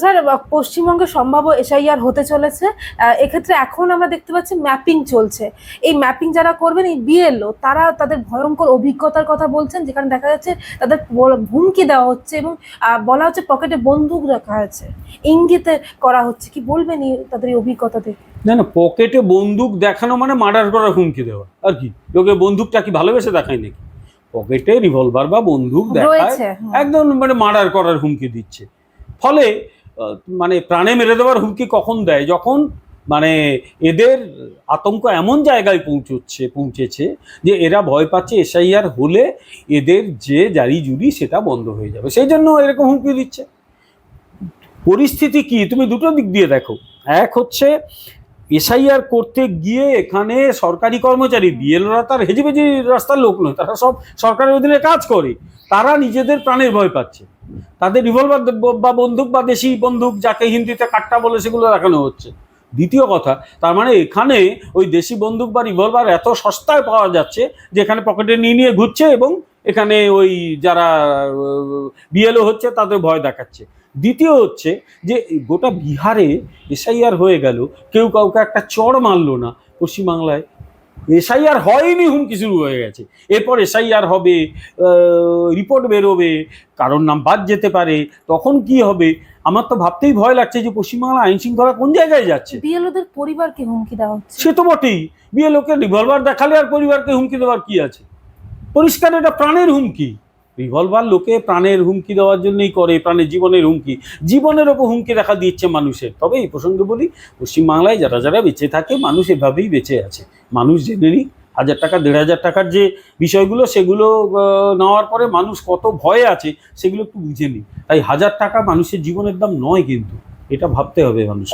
Sir পশ্চিমবঙ্গে সম্ভাব্য SIR হতে চলেছে। এক্ষেত্রে এখন আমরা দেখতে পাচ্ছি ম্যাপিং চলছে। এই ম্যাপিং যারা করবেন এই বিএলও তারা তাদের ভয়ঙ্কর অভিজ্ঞতার কথা বলছেন যেখানে দেখা যাচ্ছে তাদের হুমকি দেওয়া হচ্ছে এবং বলা হচ্ছে পকেটে বন্দুক রাখা আছে ইঙ্গিতে করা হচ্ছে। কি বলবেন এই তাদের এই অভিজ্ঞতা থেকে না না পকেটে বন্দুক দেখানো মানে মার্ডার করার হুমকি দেওয়া। আর কি? লোকে বন্দুকটা কি ভালোবেসে দেখায় নাকি? পকেটে রিভলভার বা বন্দুক দেখায় রয়েছে একদম মানে মার্ডার করার হুমকি দিচ্ছে। ফলে মানে প্রাণে মেরে দেওয়ার হুমকি কখন দেয়? যখন মানে এদের আতঙ্ক এমন জায়গায় পৌঁছচ্ছে, পৌঁছেছে যে এরা ভয় পাচ্ছে এসআইআর হলে এদের যে জারি জুরি সেটা বন্ধ হয়ে যাবে। সেই জন্য এরকম হুমকি দিচ্ছে। পরিস্থিতি কি? তুমি দুটো দিক দিয়ে দেখো। এক হচ্ছে এসআইআর করতে গিয়ে এখানে সরকারি কর্মচারী, বিএলরা তার হেজিবেজি রাস্তার লোক নয়, তারা সব সরকারের অধীনে কাজ করে। তারা নিজেদের প্রাণের ভয় পাচ্ছে। তাদের রিভলভার বা বন্দুক বা দেশি বন্দুক যাকে হিন্দিতে কাট্টা বলে সেগুলো দেখানো হচ্ছে। দ্বিতীয় কথা, তার মানে এখানে ওই দেশি বন্দুক বা রিভলভার এত সস্তায় পাওয়া যাচ্ছে যে এখানে পকেটে নিয়ে নিয়ে ঘুরছে এবং এখানে ওই যারা বিএলও হচ্ছে তাদের ভয় দেখাচ্ছে। দ্বিতীয় হচ্ছে যে গোটা বিহারে এসআইআর হয়ে গেল, কেউ কাউকে একটা চড় মারলো না। পশ্চিমবাংলায় এসআইআর হয়নি হুমকি শুরু হয়ে গেছে। এরপর এসআইআর হবে রিপোর্ট বেরোবে কারোর নাম বাদ যেতে পারে তখন কি হবে? আমার তো ভাবতেই ভয় লাগছে যে পশ্চিমবাংলা আইন শৃঙ্খলা কোন জায়গায় যাচ্ছে? বিএলওদের পরিবারকে হুমকি দেওয়া হচ্ছে। সে তো বটেই। বিএলওকে রিভলভার দেখালে আর পরিবারকে হুমকি দেওয়ার কি আছে? পরিষ্কার এটা প্রাণের হুমকি। রিভলভার লোকে প্রাণের হুমকি দেওয়ার জন্যই করে, প্রাণের জীবনের হুমকি। জীবনের ওপর হুমকি দেখা দিচ্ছে মানুষের। তবে এই প্রসঙ্গে বলি, পশ্চিমবাংলায় যারা যারা বেঁচে থাকে, মানুষ এভাবেই বেঁচে আছে। মানুষ জেনে নিক, হাজার টাকা, দেড় হাজার টাকার যে বিষয়গুলো, সেগুলো নেওয়ার পরে মানুষ কত ভয়ে আছে, সেগুলো একটু বুঝে নিই তাই হাজার টাকা মানুষের জীবনের দাম নয় কিন্তু, এটা ভাবতে হবে মানুষ